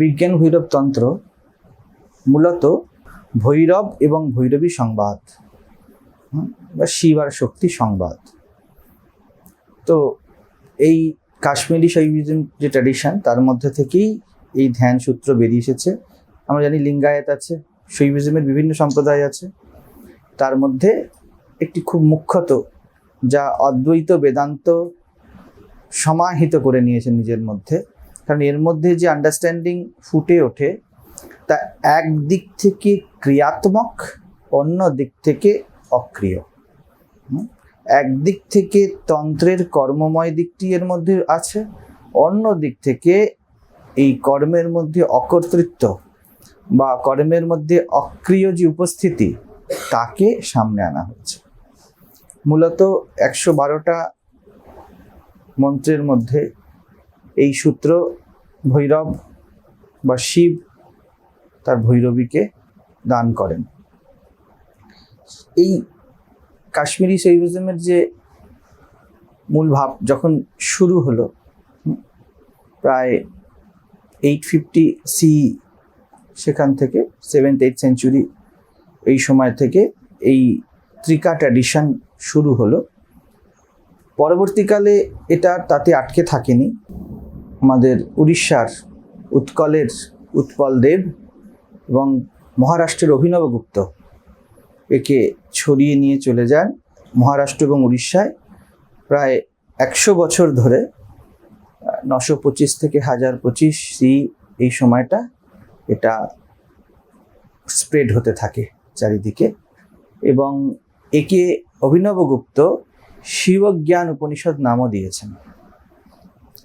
বিজ্ঞান ভৈরব তন্ত্র মূলত ভৈরব এবং ভৈরবী সংবাদ বা শিব আর শক্তি সংবাদ। তো এই কাশ্মীরি শৈবিজম যে ট্র্যাডিশন তার মধ্যে থেকেই এই ধ্যান সূত্র বেরিয়ে এসেছে। আমরা জানি লিঙ্গায়েত আছে, শৈবিজমের বিভিন্ন সম্প্রদায় আছে। তার মধ্যে একটি খুব মুখ্যত, যা অদ্বৈত বেদান্ত সমাহিত করে নিয়েছে নিজের মধ্যে। কারণ এর মধ্যে যে আন্ডারস্ট্যান্ডিং ফুটে ওঠে, তা এক দিক থেকে ক্রিয়াত্মক, অন্য দিক থেকে অক্রিয়। এক দিক থেকে তন্ত্রের কর্মময় দিকটি এর মধ্যে আছে, অন্য দিক থেকে এই কর্মের মধ্যে অকর্তৃত্ব বা কর্মের মধ্যে অক্রিয় যে উপস্থিতি, তাকে সামনে আনা হয়েছে মূলত একশো বারোটা মন্ত্রের মধ্যে এই সূত্র ভৈরব বা শিব তার ভৈরবীকে দান করেন। এই কাশ্মীরি শৈবিজমের যে মূল ভাব যখন শুরু হলো প্রায় এইট ফিফটি সি সেখান থেকে সেভেন্থ এইট সেঞ্চুরি এই সময় থেকে এই ত্রিকা ট্র্যাডিশন শুরু হলো। পরবর্তীকালে এটা তাতে আটকে থাকেনি। আমাদের উড়িষ্যার উৎকলের উৎপল দেব এবং মহারাষ্ট্রের অভিনবগুপ্ত একে ছড়িয়ে নিয়ে চলে যান মহারাষ্ট্র এবং উড়িষ্যায় প্রায় একশো বছর ধরে নশো পঁচিশ থেকে হাজার পঁচিশ সি এই সময়টা এটা স্প্রেড হতে থাকে চারিদিকে এবং একে অভিনবগুপ্ত শিবজ্ঞান উপনিষদ নামও দিয়েছেন।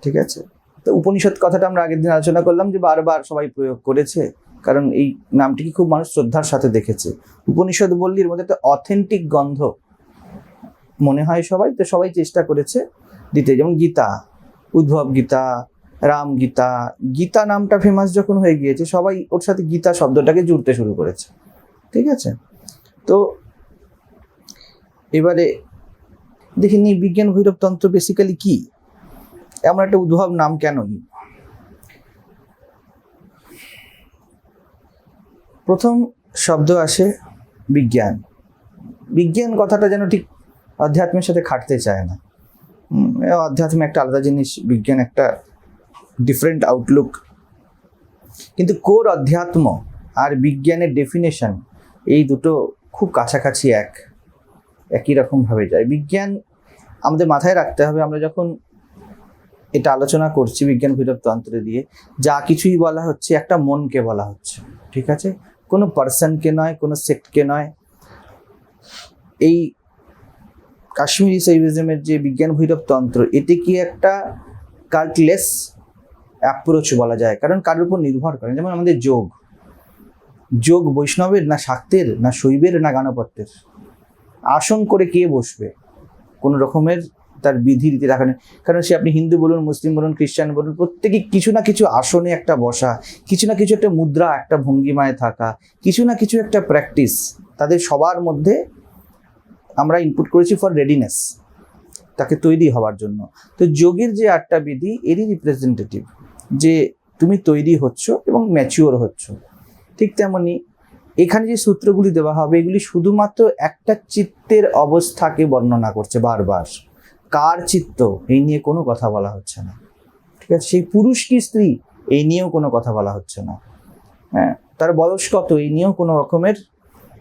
ঠিক আছে? তো উপনিষদ কথাটা আমরা আগের দিন আলোচনা করলাম যে বারবার সবাই প্রয়োগ করেছে, কারণ এই নামটিকে খুব মানুষ শ্রদ্ধার সাথে দেখেছে। উপনিষদ বললি এর মধ্যে একটা অথেন্টিক গন্ধ মনে হয় সবাই, তো সবাই চেষ্টা করেছে দিতে। যেমন গীতা, উদ্ভব গীতা, রাম গীতা গীতা নামটা ফেমাস যখন হয়ে গিয়েছে, সবাই ওর সাথে গীতা শব্দটাকে জুড়তে শুরু করেছে। ঠিক আছে? তো এবারে দেখিনি বিজ্ঞান ভৈরব তন্ত্র বেসিক্যালি কি? এমন একটা উদ্ভব নাম কেন নিব? প্রথম শব্দ আসে বিজ্ঞান। বিজ্ঞান কথাটা যেন ঠিক অধ্যাত্মের সাথে খাটতে চায় না। অধ্যাত্ম একটা আলাদা জিনিস, বিজ্ঞান একটা ডিফারেন্ট আউটলুক কিন্তু কোর অধ্যাত্ম আর বিজ্ঞানের ডেফিনেশন এই দুটো খুব কাছাকাছি এক, একই রকমভাবে যায়। বিজ্ঞান আমাদের মাথায় রাখতে হবে, আমরা যখন এটা আলোচনা করছি বিজ্ঞান ভৈরব তন্ত্র দিয়ে। যা কিছুই বলা হচ্ছে, একটা মনকে বলা হচ্ছে, ঠিক আছে? কোনো পার্সনকে নয়, কোনো সেক্টকে নয়। এই কাশ্মীরি সাইভিজমের যে বিজ্ঞান ভৈরব তন্ত্র এটি কি একটা কাল্টলেস অ্যাপ্রোচ বলা যায়? কারণ কারোর উপর নির্ভর করে যেমন আমাদের যোগ। যোগ বৈষ্ণবের না শাক্তের, না শৈবের, না গানপত্যের। আসন করে কে বসবে? কোনো রকমের তার বিধি রীতি রাখা কারণ সে আপনি হিন্দু বলুন, মুসলিম বলুন, খ্রিস্টান বলুন, প্রত্যেকে কিছু না কিছু আসনে একটা বসা, কিছু না কিছু একটা মুদ্রা একটা ভঙ্গিমায় থাকা, কিছু না কিছু একটা প্র্যাকটিস তাদের সবার মধ্যে আমরা ইনপুট করেছি ফর রেডিনেস তাকে তৈরি হওয়ার জন্য। তো যোগের যে আটটা বিধি, এরই রিপ্রেজেন্টেটিভ যে তুমি তৈরি হচ্ছ এবং ম্যাচিওর হচ্ছ। ঠিক তেমনি এখানে যে সূত্রগুলি দেওয়া হবে, এগুলি শুধুমাত্র একটা চিত্তের অবস্থাকে বর্ণনা করছে বারবার। কার চিত্ত এই নিয়ে কোনো কথা বলা হচ্ছে না। ঠিক আছে? সেই পুরুষ কি স্ত্রী? এই নিয়েও কোনো কথা বলা হচ্ছে না। হ্যাঁ তার বয়স কত? এই নিয়েও কোনো রকমের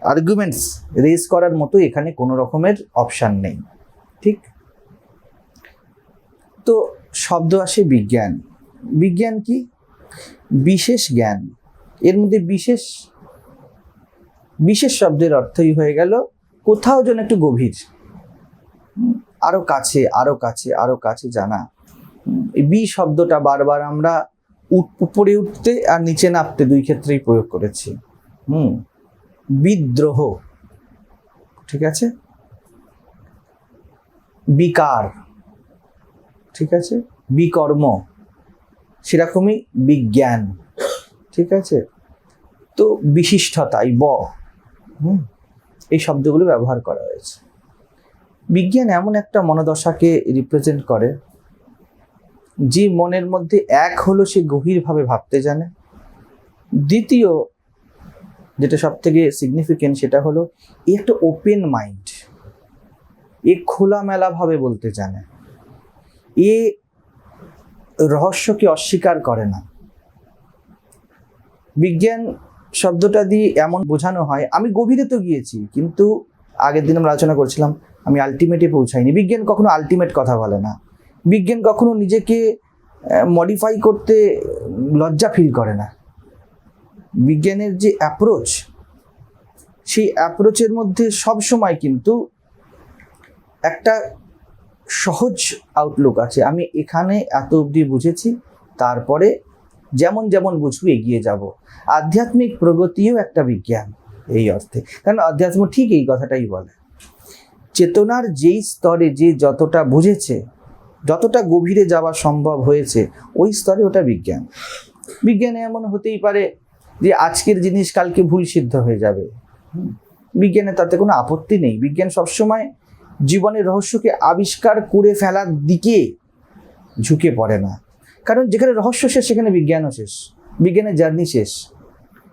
আর্গুমেন্টস রেজ করার মতো এখানে কোনো রকমের অপশান নেই। ঠিক? তো শব্দ আসে বিজ্ঞান। বিজ্ঞান কি? বিশেষ জ্ঞান। এর মধ্যে বিশেষ বিশেষ শব্দের অর্থই হয়ে গেল, কোথাও যেন একটু গভীর। হুম, আরও কাছে আরও কাছে আরও কাছে জানা। বি শব্দটা বারবার আমরা উপরে উঠতে আর নিচে নামতে দুই ক্ষেত্রেই প্রয়োগ করেছি। হুম বিদ্রোহ ঠিক আছে? বিকার ঠিক আছে? বিকর্ম সেরকমই বিজ্ঞান ঠিক আছে? তো বিশিষ্টতা এই ব হুম এই শব্দগুলো ব্যবহার করা হয়েছে। বিজ্ঞান এমন একটা মনোদশাকে রিপ্রেজেন্ট করে, যে মনের মধ্যে এক হলো সে গভীরভাবে ভাবতে জানে। দ্বিতীয়, যেটা সব থেকে সিগনিফিকেন্ট সেটা হলো এ একটা ওপেন মাইন্ড এ খোলামেলাভাবে বলতে জানে। এ রহস্যকে অস্বীকার করে না। বিজ্ঞান শব্দটা দিয়ে এমন বোঝানো হয়, আমি গভীরে তো গিয়েছি, কিন্তু আগের দিন আমরা আলোচনা করছিলাম আমি আলটিমেটে পৌঁছাইনি। বিজ্ঞান কখনো আলটিমেট কথা বলে না। বিজ্ঞান কখনো নিজেকে মডিফাই করতে লজ্জা ফিল করে না। বিজ্ঞানের যে অ্যাপ্রোচ সেই অ্যাপ্রোচের মধ্যে সব সময় কিন্তু একটা সহজ আউটলুক আছে। আমি এখানে এত অবধি বুঝেছি, তারপরে যেমন যেমন বুঝব এগিয়ে যাব। আধ্যাত্মিক প্রগতিও একটা বিজ্ঞান, এই অর্থে। কারণ আধ্যাত্ম ঠিক এই কথাটাই বলে। চেতনার যেই স্তরে যে যতটা বুঝেছে, যতটা গভীরে যাওয়া সম্ভব হয়েছে, ওই স্তরে ওটা বিজ্ঞান। বিজ্ঞানে এমন হতেই পারে যে আজকের জিনিস কালকে ভুল সিদ্ধ হয়ে যাবে। বিজ্ঞানে তাতে কোনো আপত্তি নেই। বিজ্ঞান সবসময় জীবনের রহস্যকে আবিষ্কার করে ফেলার দিকে ঝুঁকে পড়ে না। কারণ যেখানে রহস্য শেষ, সেখানে বিজ্ঞানও শেষ। বিজ্ঞানের জার্নি শেষ।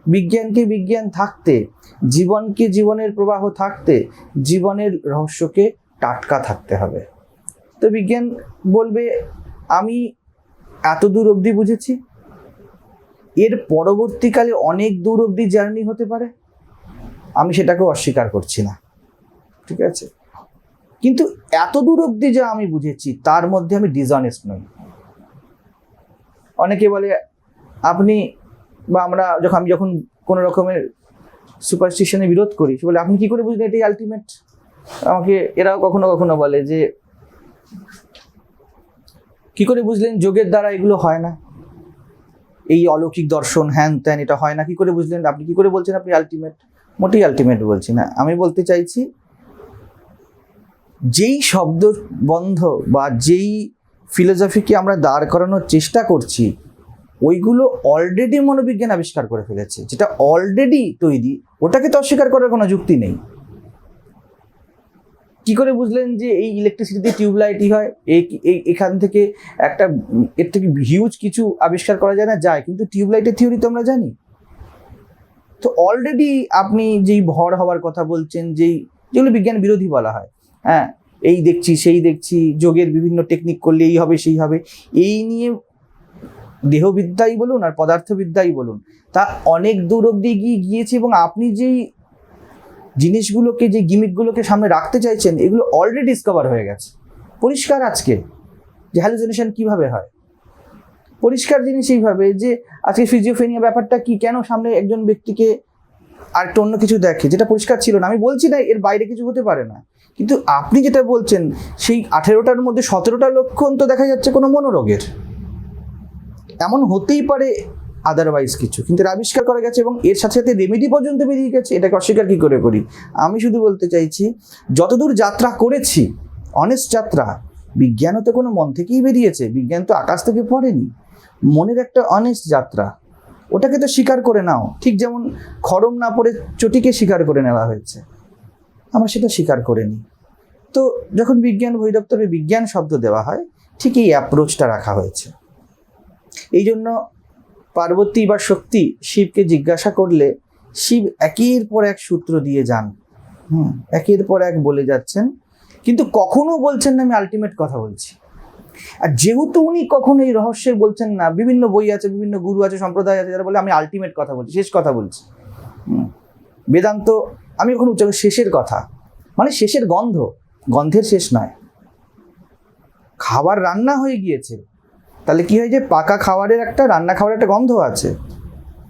বিজ্ঞানকে বিজ্ঞান থাকতে জীবনকে জীবনের প্রবাহ থাকতে, জীবনের রহস্যকে টাটকা থাকতে হবে। তো বিজ্ঞান বলবে, আমি এত দূর অবধি বুঝেছি। এর পরবর্তীকালে অনেক দূর অবধি জার্নি হতে পারে। আমি সেটাকে অস্বীকার করছি না। ঠিক আছে? কিন্তু এত দূর অবধি যা আমি বুঝেছি, তার মধ্যে আমি ডিসঅনেস্ট নই। অনেকে বলে, আপনি বা আমরা যখন, আমি যখন কোনো রকমের সুপারস্টিশনে বিরোধ করি, সে বলে, আপনি কি করে বুঝলেন এটাই আলটিমেট আমাকে, এরাও কখনো কখনো বলে যে, কি করে বুঝলেন যোগের দ্বারা এগুলো হয় না? এই অলৌকিক দর্শন, হ্যান ত্যান, এটা হয় না। কি করে বুঝলেন? আপনি কি করে বলছেন আপনি আলটিমেট মোটেই আলটিমেট বলছি না। আমি বলতে চাইছি, যেই শব্দ বন্ধ বা যেই ফিলোসফিকে আমরা দাঁড় করানোর চেষ্টা করছি ওইগুলো অলরেডি মনোবিজ্ঞান আবিষ্কার করে ফেলেছে, যেটা অলরেডি তৈরি, ওটাকে তো অস্বীকার করার কোনো যুক্তি নেই। কি করে বুঝলেন যে এই ইলেকট্রিসিটিতে টিউবলাইটই হয়? এই এই- এখান থেকে একটা, এর থেকে হিউজ কিছু আবিষ্কার করা যায় না, যায়, কিন্তু টিউবলাইটের থিওরি তো আমরা জানি। তো অলরেডি আপনি যেই ভর হওয়ার কথা বলছেন, যেই, যেগুলো বিজ্ঞান বিরোধী বলা হয় হ্যাঁ এই দেখছি, সেই দেখছি, যোগের বিভিন্ন টেকনিক করলে এই হবে, সেই হবে, এই নিয়ে দেহবিদ্যাই বলুন আর পদার্থবিদ্যাই বলুন, তা অনেক দূর অব্দি গিয়ে গিয়েছে এবং আপনি যেই জিনিসগুলোকে, যে গিমিকগুলোকে সামনে রাখতে চাইছেন, এগুলো অলরেডি ডিসকভার হয়ে গেছে। পরিষ্কার আজকে যে হ্যালুসিনেশন কীভাবে হয়? পরিষ্কার জিনিস এইভাবে যে আজকে ফিজিওফেনিয়া ব্যাপারটা কি, কেন সামনে একজন ব্যক্তিকে আর একটা অন্য কিছু দেখে, যেটা পরিষ্কার ছিল না। আমি বলছি না এর বাইরে কিছু হতে পারে না, কিন্তু আপনি যেটা বলছেন, সেই আঠেরোটার মধ্যে সতেরোটা লক্ষণ তো দেখা যাচ্ছে কোনো মনোরোগের। এমন হতেই পারে আদারওয়াইজ কিছু। কিন্তু আবিষ্কার করা গেছে এবং এর সাথে সাথে রেমেডি পর্যন্ত বেরিয়ে গেছে, এটাকে অস্বীকার কী করে করি? আমি শুধু বলতে চাইছি, যতদূর যাত্রা করেছি অনেস্ট যাত্রা, বিজ্ঞানও তো কোনো মন থেকেই বেরিয়েছে, বিজ্ঞান তো আকাশ থেকে পড়েনি। মনের একটা অনেস্ট যাত্রা, ওটাকে তো স্বীকার করে নাও। ঠিক যেমন খরম না পড়ে চটিকে স্বীকার করে নেওয়া হয়েছে, আমরা সেটা স্বীকার করে নিই তো যখন বিজ্ঞান বই দপ্তরে বিজ্ঞান শব্দ দেওয়া হয়, ঠিক এই অ্যাপ্রোচটা রাখা হয়েছে। এই জন্য পার্বতী বা শক্তি শিবকে জিজ্ঞাসা করলে শিব একের পর এক সূত্র দিয়ে যান। হুম, একের পর এক বলে যাচ্ছেন। কিন্তু কখনো বলছেন না, আমি আলটিমেট কথা বলছি। আর যেহেতু উনি কখনো এই রহস্যে বলছেন না, বিভিন্ন বই আছে, বিভিন্ন গুরু আছে, সম্প্রদায় আছে, যারা বলে আমি আলটিমেট কথা বলছি, শেষ কথা বলছি। বেদান্ত, আমি এখন উচ্চ শেষের কথা। মানে শেষের গন্ধ, গন্ধের শেষ নয়। খাবার রান্না হয়ে গিয়েছে। তাহলে কি হয় যে পাকা খাবারের একটা, রান্না খাবারের একটা গন্ধ আছে?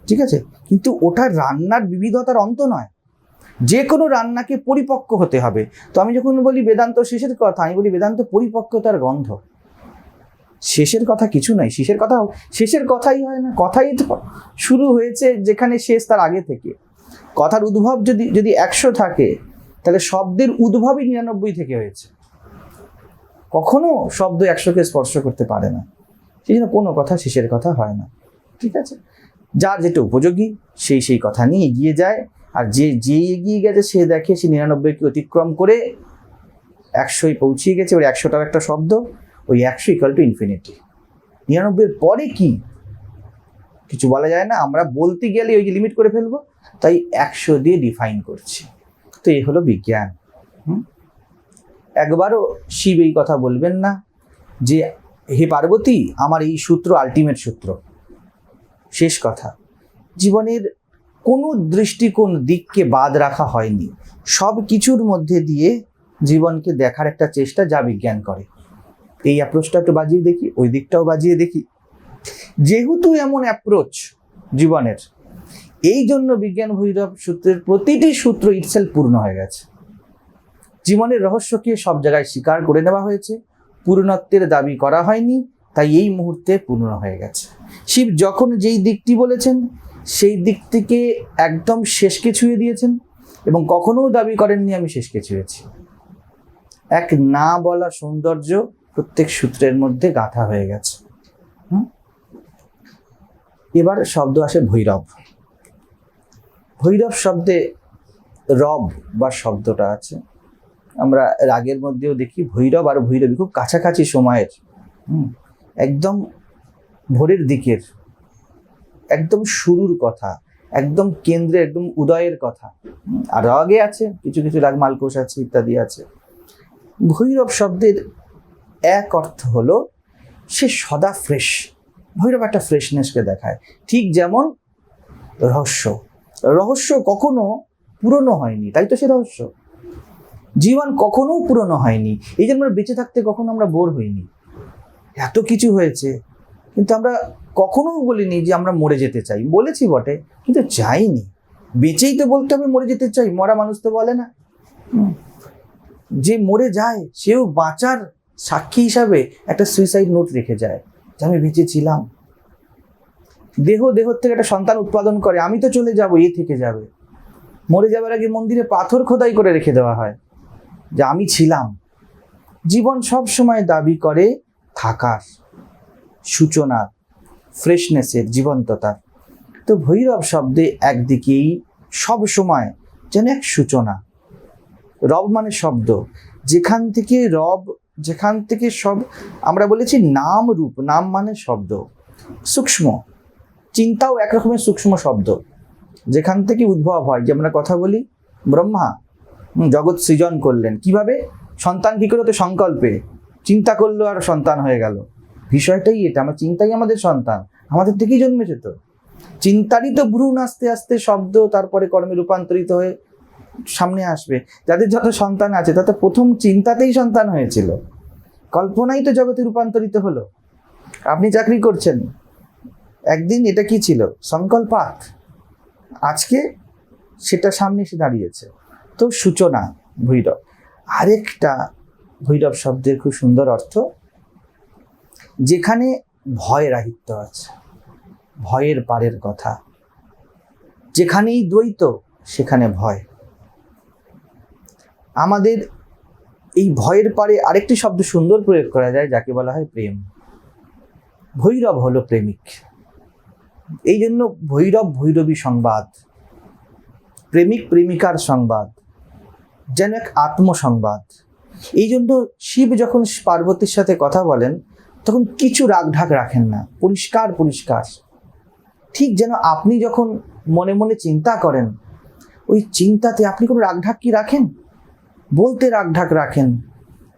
ঠিক আছে? কিন্তু ওটা রান্নার বিবিধতার অন্ত নয়। যে কোনো রান্নাকে পরিপক্ক হতে হবে। তো আমি যখন বলি বেদান্ত, শেষের কথা, আমি বলি বেদান্ত পরিপক্কতার গন্ধ। শেষের কথা কিছু নাই। শেষের কথা, শেষের কথাই হয় না। কথাই তো শুরু হয়েছে যেখানে শেষ তার আগে থেকে। কথার উদ্ভব যদি যদি একশো থাকে, তাহলে শব্দের উদ্ভবই নিরানব্বই থেকে হয়েছে। কখনো শব্দ একশোকে স্পর্শ করতে পারে না। সেই জন্য কোনো কথা শেষের কথা হয় না। ঠিক আছে? যার যেটা উপযোগী সেই সেই কথা নিয়ে এগিয়ে যায়। আর যে যে এগিয়ে গেছে, সে দেখে সে নিরানব্বইকে অতিক্রম করে একশোই পৌঁছিয়ে গেছে। এবার একশোটাও একটা শব্দ, ওই একশো ইকাল টু ইনফিনিটি নিরানব্বইয়ের পরে কি? কিছু বলা যায় না। আমরা বলতে গেলে ওই যে লিমিট করে ফেলব। তাই একশো দিয়ে ডিফাইন করছি। তো এই হলো বিজ্ঞান? একবারও শিব এই কথা বলবেন না যে হে পার্বতী, আমার এই সূত্র আলটিমেট সূত্র। শেষ কথা। জীবনের কোনো দৃষ্টিকোণ দিককে বাদ রাখা হয়নি। সব কিছুর মধ্যে দিয়ে জীবনকে দেখার একটা চেষ্টা যা বিজ্ঞান করে। এই অ্যাপ্রোচটা একটু বাজিয়ে দেখি, ওই দিকটাও বাজিয়ে দেখি। যেহেতু এমন অ্যাপ্রোচ জীবনের, এই জন্য বিজ্ঞান ভৈরব সূত্রের প্রতিটি সূত্র ইটসেল পূর্ণ হয়ে গেছে। জীবনের রহস্যকে সব জায়গায় স্বীকার করে নেওয়া হয়েছে? পূর্ণত্বের দাবি করা হয়নি, তাই এই মুহূর্তে পূর্ণ হয়ে গেছে। শিব যখন যেই দিকটি বলেছেন, সেই দিক থেকে একদম শেষকে ছুঁয়ে দিয়েছেন এবং কখনো দাবি করেননি, আমি শেষকে ছুঁয়েছি এক না বলা সৌন্দর্য প্রত্যেক সূত্রের মধ্যে গাঁথা হয়ে গেছে। এবার শব্দ আসে ভৈরব। ভৈরব শব্দে রব বা শব্দটা আছে। আমরা রাগের মধ্যেও দেখি, ভৈরব আর ভৈরবী খুব কাছাকাছি সময়ের। একদম ভোরের দিকের, একদম শুরুর কথা, একদম কেন্দ্রে একদম উদয়ের কথা। আর রাগে আছে, কিছু কিছু রাগ, মালকোষ আছে ইত্যাদি আছে। ভৈরব শব্দের এক অর্থ হলো, সে সদা ফ্রেশ ভৈরব একটা ফ্রেশনেসকে দেখায়। ঠিক যেমন রহস্য। রহস্য কখনো পুরনো হয়নি, তাই তো সে রহস্য? জীবন কখনো পুরনো হয়নি। এই জন্য বেঁচে থাকতে কখনো আমরা বোর হইনি। এত কিছু হয়েছে, কিন্তু আমরা কখনো বলিনি যে আমরা মরে যেতে চাই। বলেছি বটে, কিন্তু চাইনি বেঁচেই তো বলতে হবে মরে যেতে চাই, মরা মানুষ তো বলে না। যে মরে যায়, সেও বাঁচার সাক্ষী হিসাবে একটা সুইসাইড নোট রেখে যায়, যে আমি বেঁচে ছিলাম। দেহ দেহ থেকে একটা সন্তান উৎপাদন করে, আমি তো চলে যাব, এ থেকে যাবে। মরে যাবার আগে মন্দিরে পাথর খোদাই করে রেখে দেওয়া হয়। যে আমি ছিলাম। জীবন সব সময় দাবি করে থাকার সূচনার ফ্রেশনেসের জীবন্ততার। তো ভৈরব শব্দে একদিকেই সব সময় যেন এক সূচনা। রব মানে শব্দ। যেখান থেকে রব যেখান থেকে সব আমরা বলেছি নাম রূপ। নাম মানে শব্দ। সূক্ষ্ম। চিন্তাও একরকমের সূক্ষ্ম শব্দ। যেখান থেকে উদ্ভব হয় যে আমরা কথা বলি ব্রহ্মা হুম, জগৎ সৃজন করলেন। কীভাবে? সন্তান কি করে তো সংকল্পে? চিন্তা করল আর সন্তান হয়ে গেল। বিষয়টাই এটা, আমার চিন্তাই আমাদের সন্তান। আমাদের থেকেই জন্মেছে তো। চিন্তারই তো ভ্রূণ আস্তে আস্তে শব্দ, তারপরে কর্মে রূপান্তরিত হয়ে সামনে আসবে। যাদের যত সন্তান আছে, তাতে প্রথম চিন্তাতেই সন্তান হয়েছিল। কল্পনাই তো জগতে রূপান্তরিত হলো। আপনি চাকরি করছেন। একদিন এটা কি ছিল? সংকল্পাত। আজকে সেটা সামনে এসে দাঁড়িয়েছে। তো সূচনা, ভৈরব। আরেকটা ভৈরব শব্দের খুব সুন্দর অর্থ, যেখানে ভয় রাহিত্য আছে, ভয়ের পারের কথা। যেখানেই দ্বৈত, সেখানে ভয়। আমাদের এই ভয়ের পারে আরেকটি শব্দ সুন্দর প্রয়োগ করা যায়, যাকে বলা হয় প্রেম। ভৈরব হলো প্রেমিক। এই জন্য ভৈরব ভৈরবী সংবাদ, প্রেমিক প্রেমিকার সংবাদ। যেন এক আত্মসংবাদ। এই জন্য শিব যখন পার্বতীর সাথে কথা বলেন, তখন কিছু রাগঢাক রাখেন না। পরিষ্কার পরিষ্কার। ঠিক যেন আপনি যখন মনে মনে চিন্তা করেন, ওই চিন্তাতে আপনি কোনো রাগঢাক কি রাখেন? বলতে রাগঢাক রাখেন।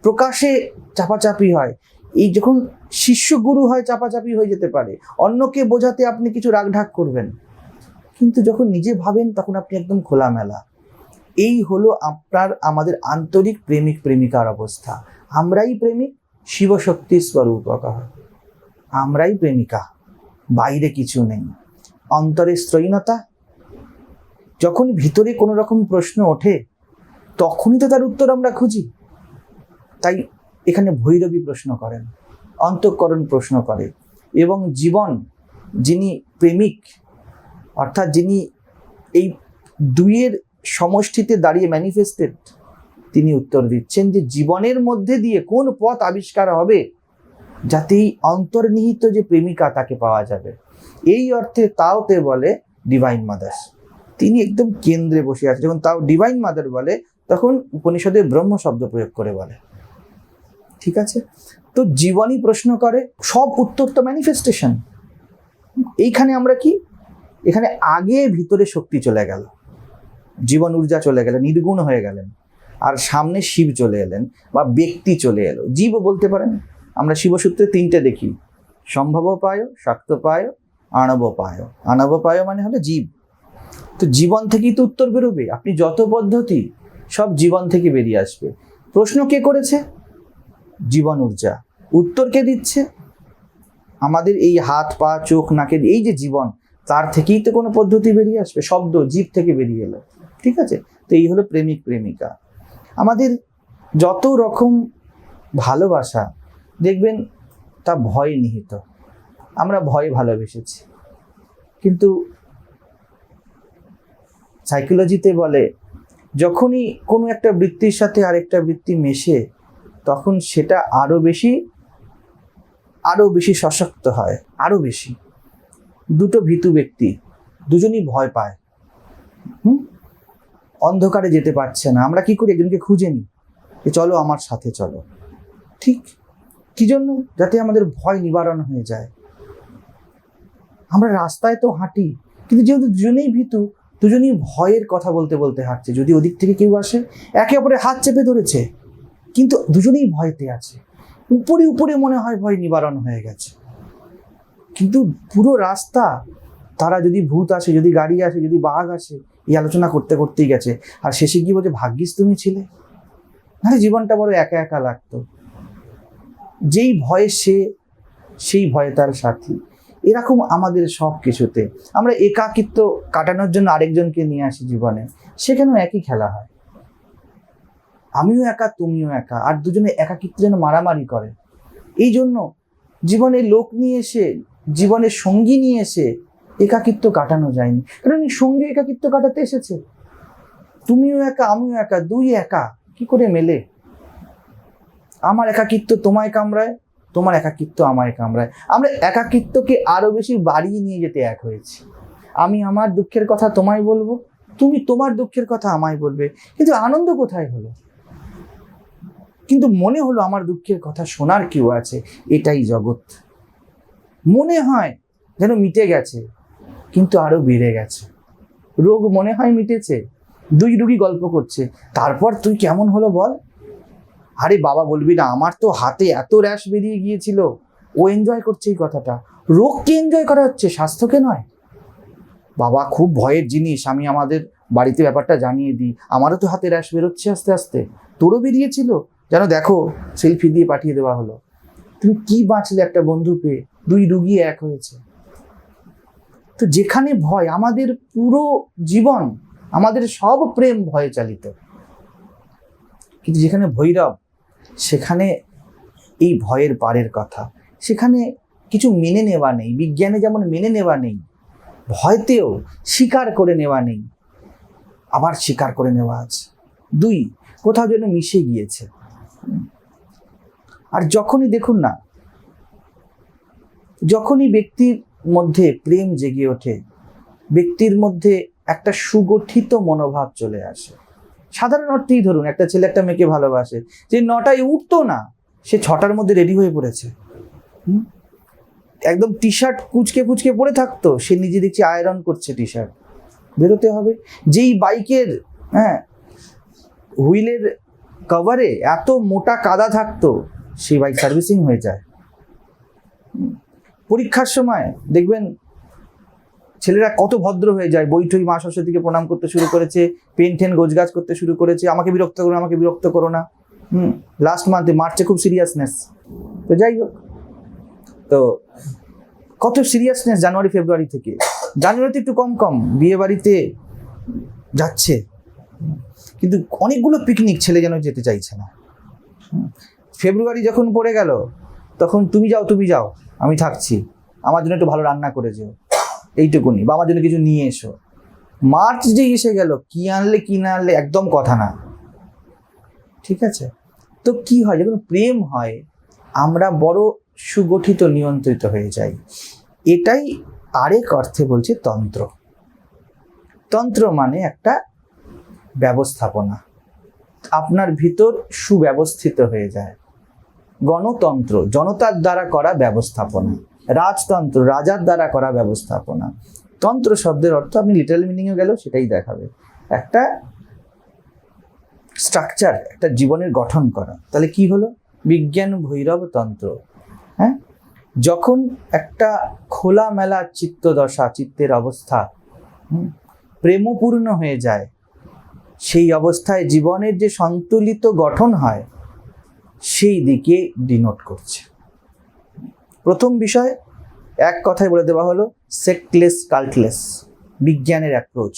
প্রকাশে চাপাচাপি হয়। এই যখন শিষ্য গুরু হয়, চাপাচাপি হয়ে যেতে পারে। অন্যকে বোঝাতে আপনি কিছু রাগঢাক করবেন। কিন্তু যখন নিজে ভাবেন, তখন আপনি একদম খোলামেলা। এই হলো আপনার, আমাদের আন্তরিক প্রেমিক, প্রেমিকার অবস্থা। আমরাই প্রেমিক শিবশক্তির স্বরূপ আমরাই প্রেমিকা, বাইরে কিছু নেই। অন্তরে স্ত্রৈণতা যখন ভিতরে কোনো রকম প্রশ্ন ওঠে, তখনই তো তার উত্তর আমরা খুঁজি। তাই এখানে ভৈরবী প্রশ্ন করেন, অন্তঃকরণ প্রশ্ন করে। এবং জীবন, যিনি প্রেমিক, অর্থাৎ যিনি এই দুইয়ের সমষ্টিতে দাঁড়িয়ে ম্যানিফেস্টেড তিনি উত্তর দিচ্ছেন যে জীবনের মধ্যে দিয়ে কোন পথ আবিষ্কার হবে যাতে এই অন্তর্নিহিত যে প্রেমিকা তাকে পাওয়া যাবে। এই অর্থে তাওতে বলে ডিভাইন মাদার্স তিনি একদম কেন্দ্রে বসে আছে যখন তাও ডিভাইন মাদার বলে, তখন উপনিষদে ব্রহ্ম শব্দ প্রয়োগ করে বলে। ঠিক আছে? তো জীবনই প্রশ্ন করে, সব উত্তর তো ম্যানিফেস্টেশন এইখানে আমরা কি? এখানে আগে ভিতরে শক্তি চলে গেল। জীবন ঊর্জা চলে গেলেন, নির্গুণ হয়ে গেলেন। আর সামনে শিব চলে এলেন বা ব্যক্তি চলে এলো। জীব বলতে পারেন? আমরা শিবসূত্রে তিনটে দেখি। সম্ভব পায়, শক্ত পায় আণব পায়। আণব পায় মানে হলো জীব। তো জীবন থেকেই তো উত্তর বেরোবে। আপনি যত পদ্ধতি, সব জীবন থেকে বেরিয়ে আসবে। প্রশ্ন কে করেছে? জীবন ঊর্জা। উত্তর কে দিচ্ছে? আমাদের এই হাত, পা, চোখ, নাকের এই যে জীবন, তার থেকেই তো কোনো পদ্ধতি বেরিয়ে আসবে। শব্দ জীব থেকে বেরিয়ে এলো। ঠিক আছে? তো এই হলো প্রেমিক, প্রেমিকা। আমাদের যত রকম ভালোবাসা, দেখবেন তা ভয় নিহিত। আমরা ভয় ভালোবেসেছি। কিন্তু সাইকোলজিতে বলে, যখনই কোনো একটা বৃত্তির সাথে আরেকটা বৃত্তি মেশে, তখন সেটা আরও বেশি আরও বেশি সশক্ত হয়। আরও বেশি। দুটো ভীতু ব্যক্তি, দুজনই ভয় পায়। হুম? অন্ধকারে যেতে পারছে না। আমরা কি করি? একজনকে খুঁজে নিই। যে চলো আমার সাথে চলো। ঠিক কি জন্য? যাতে আমাদের ভয় নিবারণ হয়ে যায়। আমরা রাস্তায় তো হাঁটি, কিন্তু যেহেতু দুজনেই ভীতু, দুজনেই ভয়ের কথা বলতে বলতে হাঁটছে। যদি ওদিক থেকে কেউ আসে, একে অপরের হাত চেপে ধরেছে, কিন্তু দুজনেই ভয়তে আছে। উপরে উপরে মনে হয় ভয় নিবারণ হয়ে গেছে। কিন্তু পুরো রাস্তা, তারা যদি ভূত আসে, যদি গাড়ি আসে, যদি বাঘ আসে এই আলোচনা করতে করতেই গেছে। আর শেষে গিয়ে বলছে, ভাগ্যিস তুমি ছিলে। আরে জীবনটা বড় একা একা লাগতো। যেই ভয়ে সে, সেই ভয়ে তার সাথী। এরকম আমাদের সব কিছুতে। আমরা একাকিত্ব কাটানোর জন্য আরেকজনকে নিয়ে আসি জীবনে। সেখানেও একই খেলা হয়। আমিও একা, তুমিও একা। আর দুজনে একাকিত্ব যেন মারামারি করে। এই জন্য জীবনে লোক নিয়ে এসে, জীবনের সঙ্গী নিয়ে এসে একাকিত্ব কাটানো যায়নি। কারণ এই সঙ্গে একাকিত্ব কাটাতে এসেছে। তুমিও একা, আমিও একা, দুই একা, কি করে মেলে? আমার একাকিত্ব তোমায় কামড়ায়, তোমার একাকিত্ব আমায় কামড়ায়। আমরা একাকিত্বকে আরও বেশি বাড়িয়ে নিয়ে যেতে এক হয়েছি। আমি আমার দুঃখের কথা তোমায় বলব, তুমি তোমার দুঃখের কথা আমায় বলবে। কিন্তু আনন্দ কোথায় হলো? কিন্তু মনে হলো আমার দুঃখের কথা শোনার কেউ আছে, এটাই জগৎ। মনে হয় যেন মিটে গেছে। কিন্তু আরও বেড়ে গেছে। রোগ মনে হয় মিটেছে, দুই রুগী গল্প করছে। তারপর তুই কেমন হলো বল? আরে বাবা বলবি না, আমার তো হাতে এত র্যাশ বেরিয়ে গিয়েছিল। ও এনজয় করছে এই কথাটা। রোগকে এনজয় করা হচ্ছে, স্বাস্থ্যকে নয়। বাবা, খুব ভয়ের জিনিস, আমি আমাদের বাড়িতে ব্যাপারটা জানিয়ে দিই। আমারও তো হাতে র্যাশ বেরোচ্ছে আস্তে আস্তে। তোরও বেরিয়েছিল? যেন দেখো সেলফি দিয়ে পাঠিয়ে দেওয়া হলো। তুমি কি বাঁচলে একটা বন্ধু পেয়ে দুই রুগী এক হয়েছে। তো যেখানে ভয়, আমাদের পুরো জীবন, আমাদের সব প্রেম ভয়ে চালিত। কিন্তু যেখানে ভৈরব, সেখানে এই ভয়ের পারের কথা। সেখানে কিছু মেনে নেওয়া নেই, বিজ্ঞানে যেমন মেনে নেওয়া নেই, ভয়তেও স্বীকার করে নেওয়া নেই, আবার স্বীকার করে নেওয়া আছে। দুই, কোথাও যেন মিশে গিয়েছে। আর যখনই দেখুন না, যখনই ব্যক্তির মধ্যে প্রেম জেগে ওঠে। ব্যক্তির মধ্যে একটা সুগঠিত মনোভাব চলে আসে। সাধারণ অর্থেই ধরুন, একটা ছেলে একটা মেয়েকে ভালোবাসে, যে নটায় উঠতো না, সে ছটার মধ্যে রেডি হয়ে পড়েছে। একদম টি শার্ট কুচকে কুচকে পরে থাকতো, সে নিজে দেখছি আয়রন করছে টি শার্ট বেরোতে হবে। যেই বাইকের হ্যাঁ হুইলের কভারে এত মোটা কাদা থাকতো সেই বাইক সার্ভিসিং হয়ে যায়। পরীক্ষার সময় দেখবেন ছেলেরা কত ভদ্র হয়ে যায়। বৈঠই মা সরস্বতীকে প্রণাম করতে শুরু করেছে, পেন টেন গোছগাছ করতে শুরু করেছে, আমাকে বিরক্ত করো আমাকে বিরক্ত করো না। হুম লাস্ট মান্থে মার্চে খুব সিরিয়াসনেস তো যাই হোক, তো কত সিরিয়াসনেস জানুয়ারি, ফেব্রুয়ারি থেকে। জানুয়ারিতে একটু কম কম, বিয়ে বাড়িতে যাচ্ছে। কিন্তু অনেকগুলো পিকনিক ছেলে যেন যেতে চাইছে না। ফেব্রুয়ারি যখন পড়ে গেল, তখন তুমি যাও তুমি যাও। আমি থাকছি। আমার জন্য একটু ভালো রান্না করে যেও। এইটুকুনি। বা আমার জন্য কিছু নিয়ে এসো। মার্চ যে এসে গেল, কি আনলে, কি না আনলে, একদম কথা না। ঠিক আছে? তো কি হয়? যখন প্রেম হয়, আমরা বড় সুগঠিত, নিয়ন্ত্রিত হয়ে যাই। এটাই আরেক অর্থে বলছে তন্ত্র। তন্ত্র মানে একটা ব্যবস্থাপনা। আপনার ভিতর সুব্যবস্থিত হয়ে যায়। গণতন্ত্র, জনতার দ্বারা করা ব্যবস্থাপনা, রাজতন্ত্র, রাজার দ্বারা করা ব্যবস্থাপনা। তন্ত্র শব্দের অর্থ আপনি লিটারাল মিনিংয়ে গেলেও সেটাই দেখাবে। একটা স্ট্রাকচার একটা জীবনের গঠন করা। তাহলে কি হলো? বিজ্ঞান ভৈরব তন্ত্র। হ্যাঁ? যখন একটা খোলামেলা চিত্তদশা, চিত্তের অবস্থা প্রেমপূর্ণ হয়ে যায়, সেই অবস্থায় জীবনের যে সন্তুলিত গঠন হয় সেই দিকে ডিনোট করছে। প্রথম বিষয়, এক কথায় বলে দেওয়া হলো সেক্টলেস কাল্টলেস বিজ্ঞানের অ্যাপ্রোচ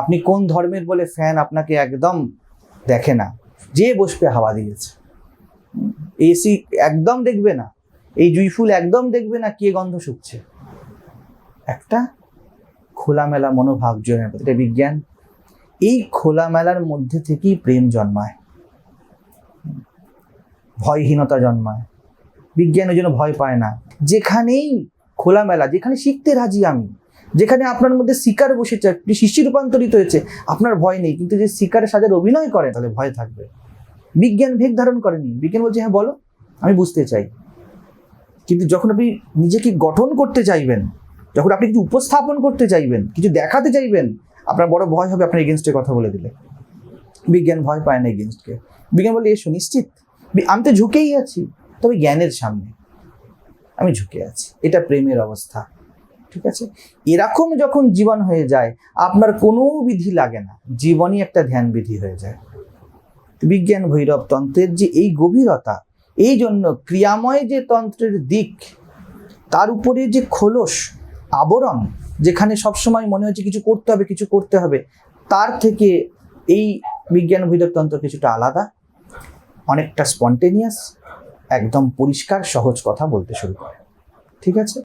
আপনি কোন ধর্মের বলে ফ্যান আপনাকে একদম দেখে না, যে বসবে হাওয়া দিয়েছে। এসি একদম দেখবে না, এই জুই ফুল একদম দেখবে না, কে গন্ধ শুকছে। একটা খোলামেলা মনোভাব প্রতি, এটা বিজ্ঞান। এই খোলামেলার মধ্যে থেকেই প্রেম জন্মায়। ভয়হীনতা জন্মায়। বিজ্ঞানের জন্য ভয় পায় না। যেখানেই খোলামেলা, যেখানে শিখতে রাজি আমি, যেখানে আপনার মধ্যে শিকার বসেছে, একটি শিশি রূপান্তরিত হয়েছে, আপনার ভয় নেই। কিন্তু যে শিকারের সাজার অভিনয় করে, তাহলে ভয় থাকবে। বিজ্ঞান ভেগ ধারণ করেনি। বিজ্ঞান বলছে হ্যাঁ বলো, আমি বুঝতে চাই। কিন্তু যখন আপনি নিজেকে গঠন করতে চাইবেন, যখন আপনি কিছু উপস্থাপন করতে চাইবেন, কিছু দেখাতে চাইবেন, আপনার বড় ভয় হবে, আপনার এগেনস্টে কথা বলে দিলে। বিজ্ঞান ভয় পায় না এগেনস্টকে বিজ্ঞান বলে, এসো, নিশ্চিত। আমি তো ঝুঁকেই আছি, তবে জ্ঞানের সামনে আমি ঝুঁকে আছি। এটা প্রেমের অবস্থা, ঠিক আছে? এরকম যখন জীবন হয়ে যায়, আপনার কোনো বিধি লাগে না, জীবনই একটা ধ্যান বিধি হয়ে যায়। বিজ্ঞান, ভৈরব তন্ত্রের যে এই গভীরতা, এই জন্য ক্রিয়াময় যে তন্ত্রের দিক, তার উপরে যে খোলস, আবরণ, যেখানে সবসময় মনে হচ্ছে কিছু করতে হবে, কিছু করতে হবে, তার থেকে এই বিজ্ঞান, ভৈরব তন্ত্র কিছুটা আলাদা। অনেকটা স্পন্টেনিয়াস একদম পরিষ্কার সহজ কথা বলতে শুরু করে। ঠিক আছে?